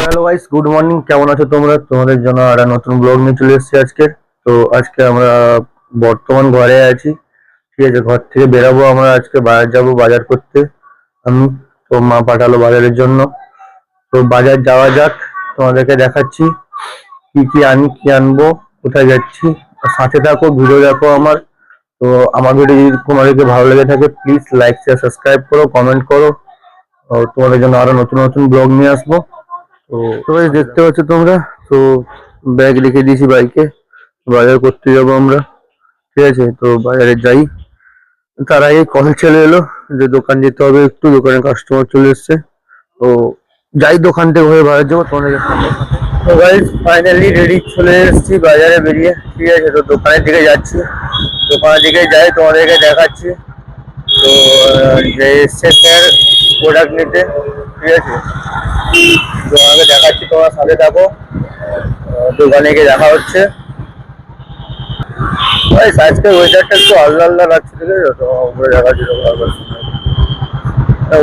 Hello guys good morning কেমন আছো তোমরা? তোমাদের জন্য একটা নতুন ব্লগ নিয়ে চলে এসেছি আজকে। তো আজকে আমরা বর্তমান ঘরে আছি। ঠিক আছে, ঘর থেকে বেরাবো আমরা আজকে, বাজার যাব বাজার করতে আমি, তো মা পাঠালো বাজারের জন্য। তো বাজার যাওয়া যাক, তোমাদেরকে দেখাচ্ছি কি কি আনি, কি আনব, কোথায় যাচ্ছি। সাথে থাকো, ভিডিও দেখো আমার। তো আমার ভিডিও যদি তোমাদেরকে ভালো লেগে থাকে প্লিজ লাইক শেয়ার সাবস্ক্রাইব করো কমেন্ট করো। তোমাদের জন্য আরও নতুন নতুন ব্লগ নিয়ে আসব। তো সবাই দেখতে পাচ্ছ তোমরা? তো ব্যাগ রেখে দিয়েছি বাইকে। বাজার করতে যাব আমরা। ঠিক আছে তো বাজারে যাই। তার আগে কল চলে এলো যে দোকান যেতে হবে একটু দোকানে কাস্টমার চলে এসছে। তো যাই দোকান থেকে হয়ে বাজার যাব তোমাদেরকে তো গাইজ ফাইনালি রেডি চলে এসেছি বাজারে বেরিয়ে। ঠিক আছে তো দোকানের দিকে যাচ্ছি। দোকানের দিকে যাই তোমাদেরকে দেখাচ্ছি। তো যে এসছে স্যার প্রোডাক্ট নিতে ঠিক আছে? তোমাকে দেখাচ্ছি তোমার সাথে থাকো দোকানে গিয়ে দেখা হচ্ছে। ভাই আজকে ওয়েদারটা একটু আল্লাহ আল্লাহ লাগছে ঠিক আছে? তো উপরে দেখাচ্ছি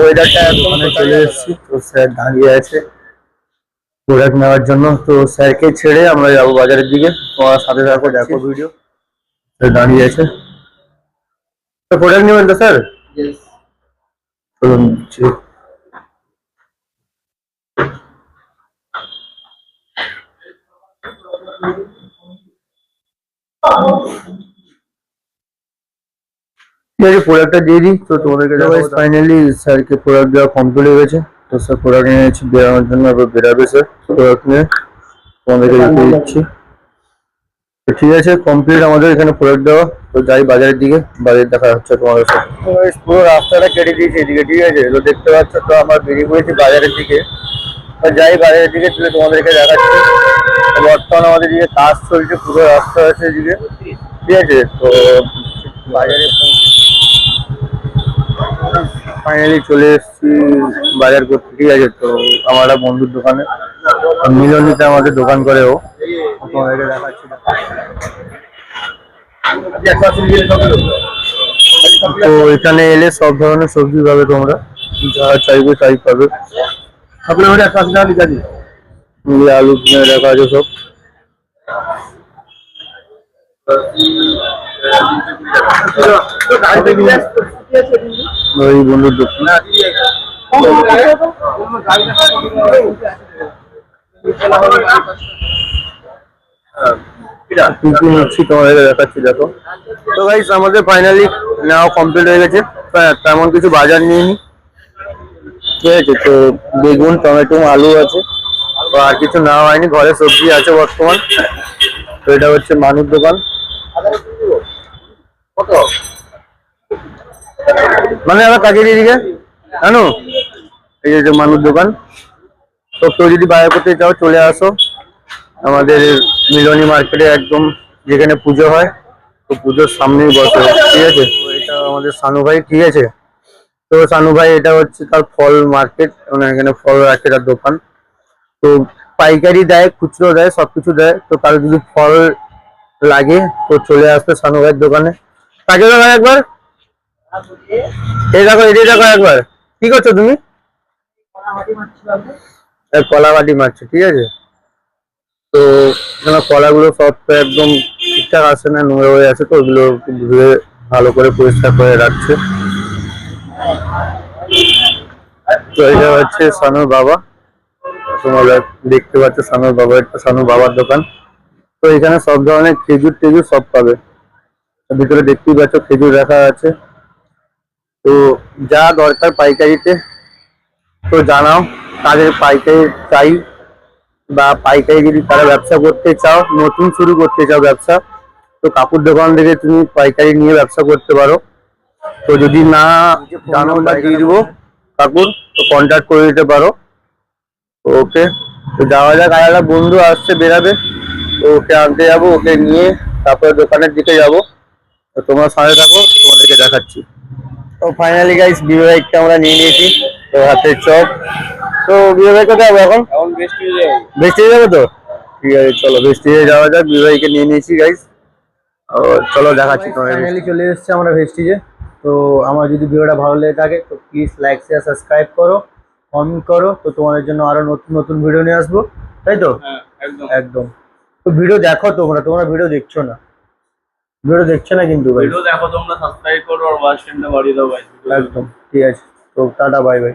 ওয়েদারটা একদম চলে এসেছি তো স্যার দাঁড়িয়ে আছে। প্রোডাক্ট নেওয়ার জন্য তো স্যারকে ছেড়ে আমরা যাব বাজারের দিকে। তোমার সাথে থাকো দেখো ভিডিও দাঁড়িয়ে আছে। প্রোডাক্ট নেবেন তো স্যার চলুন ঠিক আছে প্রোডাক্টটা দিয়ে দিই তো তোমাদেরকে ফাইনালি স্যারকে প্রোডাক্ট দেওয়া কমপ্লিট হয়ে গেছে। তো স্যার প্রোডাক্ট নিয়েছি বেরানোর জন্য এবার বেরাবে স্যার প্রোডাক্ট নিয়ে তোমাদেরকে দিচ্ছি। তো ঠিক আছে কমপ্লিট আমাদের এখানে প্রোডাক্ট দেওয়া। তো যাই বাজারের দিকে, বাজারে দেখা হচ্ছে তোমাদের সাথে। পুরো রাস্তাটা কেটে দিয়েছি এদিকে, ঠিক আছে? তো দেখতে পাচ্ছ তো আমরা বেরিয়ে পড়েছি বাজারের দিকে। তো যাই বাজারের দিকে তুলে তোমাদেরকে দেখাচ্ছি। বর্তমানে আমাদের দিকে কাজ চলছে, পুরো রাস্তা আছে এদিকে। ঠিক আছে? তো বাজারে ফাইনালি চলে এসেছি বাজার করতে। ঠিক আছে? তো আমার বন্ধুর দোকানে। মিলনিতে আমাদের দোকান করে ও। তোমাদেরকে দেখাচ্ছি তো এখানে এলে সব ধরনের সবজি পাবে তোমরা। যা চাইবে তাই পাবে। আপনার ওটা একশো আশি টাকা লিটার আলু রাখা আছে সব। ওই বন্ধুর দোকান। কি নিচ্ছি তোমাদের দেখাচ্ছি, দেখো। তো আমাদের ফাইনালি নেওয়া কমপ্লিট হয়ে গেছে। তেমন কিছু বাজার নিয়ে নি ঠিক আছে, তো বেগুন, টমেটো, আলু আছে। তো আর কিছু নেওয়া হয়নি, ঘরে সবজি আছে বর্তমান। তো এটা হচ্ছে মানুষ দোকান। মানে আমার কাজে দিকে জানো এই যে মানুষ দোকান। তো কেউ যদি বাজার করতে চাও, চলে আসো। আমাদের মিলনী মার্কেটে একদম যেখানে পুজো হয়, তো পুজোর সামনেই বসে। ঠিক আছে? এটা আমাদের সানু ভাই, ঠিক আছে? তো সানু ভাই, এটা হচ্ছে তার ফল মার্কেট মানে এখানে ফল রাখে তার দোকান। তো পাইকারি দেয়, খুচরো দেয়, সবকিছু দেয়। তো কারও যদি ফল লাগে, তো চলে আসবে সানু ভাইয়ের দোকানে। তাকে দেখো একবার? এই দেখো এটাই দেখো একবার। কি করছ তুমি? কলাবাটি মারছো, ঠিক আছে? তো কলাগুলো সব তো একদম ঠিকঠাক আসে না, নোংরা হয়ে আছে তো, ওগুলো ধুয়ে ভালো করে পরিষ্কার করে রাখছে। তো এটা হচ্ছে সানুর বাবা। তোমরা দেখতে পাচ্ছ সানুর বাবা, এটা সানুর বাবার দোকান। তো এখানে সব ধরনের খেজুর টেজুর সব পাবে। ভিতরে দেখতেই পাচ্ছ খেজুর রাখা আছে। তো যা দরকার পাইকারিতে, তো জানাও তাদের পাইকারি চাই। বা পাইকারি যদি তারা ব্যবসা করতে চাও, নতুন শুরু করতে চাও ব্যবসা, তো কাকুর দোকান থেকে তুমি পাইকারি নিয়ে ব্যবসা করতে পারো। তো যদি না জানো বা দিয়ে দিবো। কাকুর, তো কন্ট্যাক্ট করে দিতে পারো। ওকে, তো যাওয়া যাক, আর একটা বন্ধু আসছে বেরাবে। তো ওকে আনতে যাব, ওকে নিয়ে তারপরে দোকানের দিকে যাব। তো তোমরা সাথে থাকো, তোমাদেরকে দেখাচ্ছি। তো ফাইনালি গাইস বিবেককে আমরা নিয়ে নিয়েছি। তো হাতের চপ। তো বিবেক কোথায় এখন? বৃষ্টি হয়ে যাবে। তো? ঠিক আছে চলো বেস্টিজে যাওয়া যাক। বিবাহীকে নিয়ে নিয়েছি গাইস চলো দেখাচ্ছি ফাইনালি চলে এসেছি আমরা ভেস্টিজে তো আমার যদি ভিডিওটা ভালো লেগে থাকে তো প্লিজ লাইক শেয়ার সাবস্ক্রাইব করো কমেন্ট করো। তো তোমাদের জন্য আরও নতুন নতুন ভিডিও নিয়ে আসব। তাই তো? হ্যাঁ একদম। একদম। তো ভিডিও দেখো তোমরা তোমরা ভিডিও দেখছ না? ভিডিও দেখছ না কিন্তু ভাই ভিডিও দেখো তোমরা সাবস্ক্রাইব করো আর ওয়াচ টাইমটা বাড়িয়ে দাও ভাই একদম ঠিক আছে। তো টাটা বাই বাই